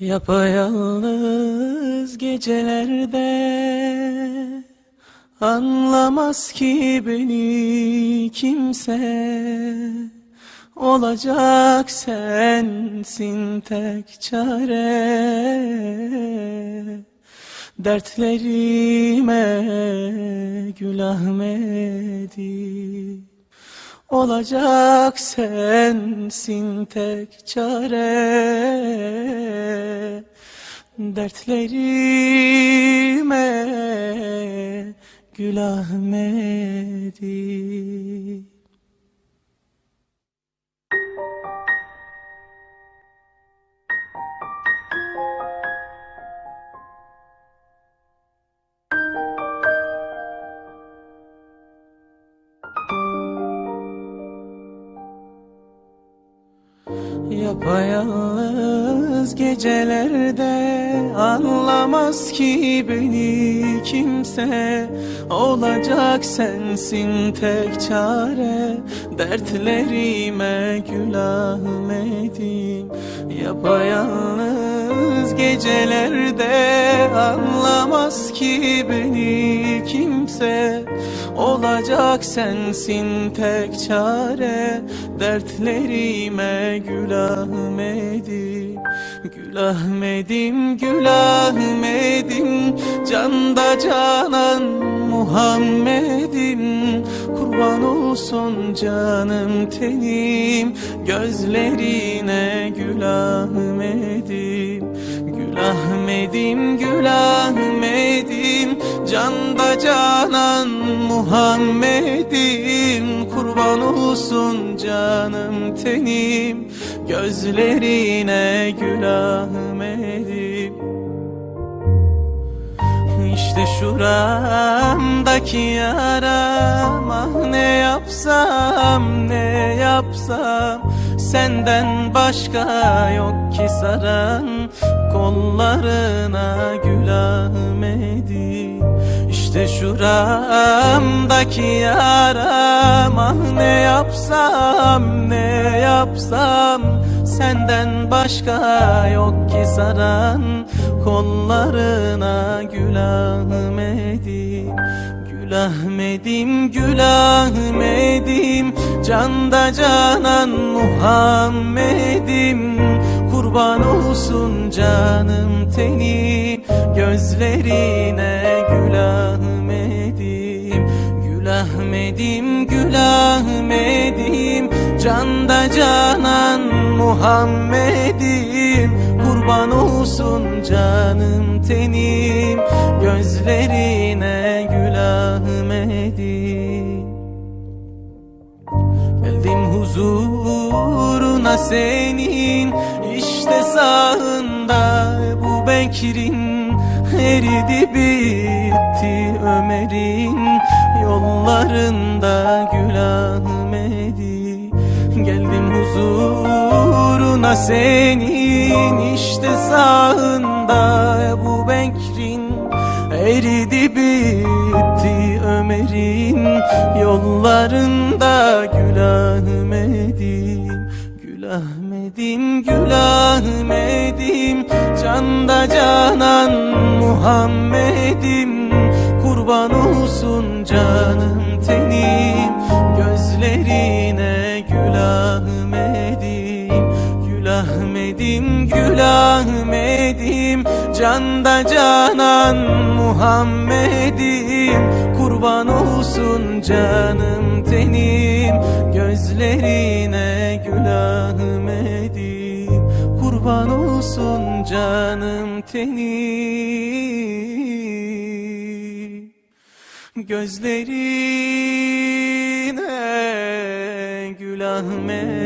Yapayalnız gecelerde Anlamaz ki beni kimse. Olacak sensin tek çare. Dertlerime gül Ahmedi Olacak sensin tek çare Dertlerime gül Ahmedi. Yapayalnız gecelerde anlamaz ki beni kimse. Olacak sensin tek çare dertlerime gül Ahmet'im Yapayalnız gecelerde anlamaz ki beni kimse Olacak sensin tek çare. Dertlerime gül Ahmet'im Gül Ahmet'im, gül Ahmet'im Canda canan Muhammed'im. Kurban olsun canım tenim. Gözlerine gül Ahmet'im Gül Ahmet'im, gül Ahmet'im Canda canan Muhammed'im. Kurban olsun canım tenim Gözlerine gül Ahmet'im işte şuramdaki yaram Ah ne yapsam ne yapsam? Senden başka yok ki saran Kollarına gül Ahmet'im İşte şuramdaki yaram Ah ne yapsam ne yapsam. Senden başka yok ki saran Kollarına gül Ahmet'im Gül Ahmet'im, gül Ahmet'im Canda canan Muhammed'im Kurban olsun canım tenim Gözlerine gül Ahmet'im Gül Ahmet'im, gül Ahmet'im Canda canan Muhammed'im Kurban olsun canım tenim Gözlerine gül Ahmet'im Geldim huzuruna senin Bekir'in eridi bitti Ömer'in yollarında gül Ahmet'i Geldim huzuruna senin işte sağında bu Bekir'in eridi bitti Ömer'in yollarında gül Ahmet'im Gül Ahmet'im, gül Ahmet'im Canda canan Muhammed'im. Kurban olsun canım tenim Gözlerine gül Ahmet'im Gül Ahmet'im, gül Ahmet'im Canda canan Muhammed'im. Kurban olsun canım tenim Gözlerine gül Ahmet'im Kurban olsun canım tenim. Gözlerine gül Ahmet'im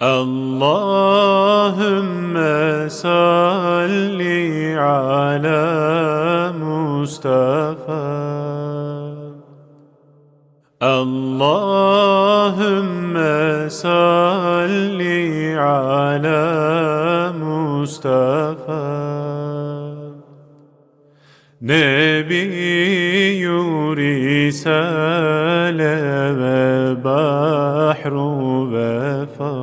Allahümme salli ala Mustafa اللهم صل على مصطفى نبي رسالة وبحر وفا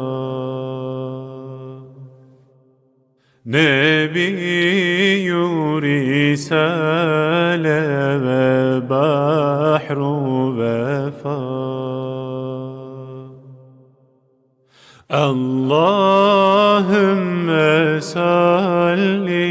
نبي رسالة محروب فار اللهم صلي